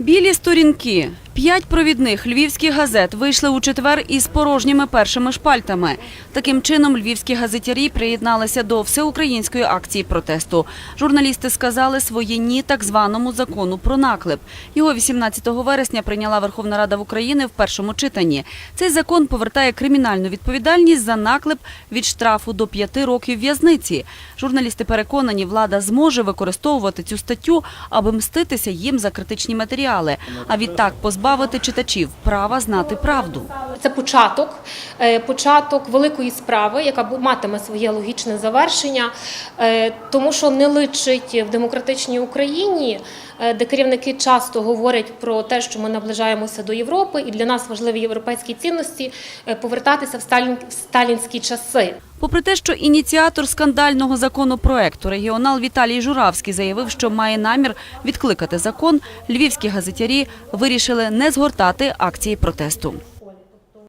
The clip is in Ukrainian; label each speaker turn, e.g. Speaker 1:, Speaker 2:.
Speaker 1: Білі сторінки. П'ять провідних львівських газет вийшли у четвер із порожніми першими шпальтами. Таким чином, львівські газетярі приєдналися до всеукраїнської акції протесту. Журналісти сказали своє ні так званому закону про наклеп. Його 18 вересня прийняла Верховна Рада України в першому читанні. Цей закон повертає кримінальну відповідальність за наклеп від штрафу до п'яти років в'язниці. Журналісти переконані, влада зможе використовувати цю статтю, аби мститися їм за критичні матеріали, а відтак позбавити читачів права знати правду.
Speaker 2: Це початок, е, початок великої справи, яка матиме своє логічне завершення, е, тому що не личить в демократичній Україні, е, де керівники часто говорять про те, що ми наближаємося до Європи, і для нас важливі європейські цінності, повертатися в сталінські часи.
Speaker 1: Попри те, що ініціатор скандального законопроекту регіонал Віталій Журавський заявив, що має намір відкликати закон, львівські газетярі вирішили не згортати акції протесту.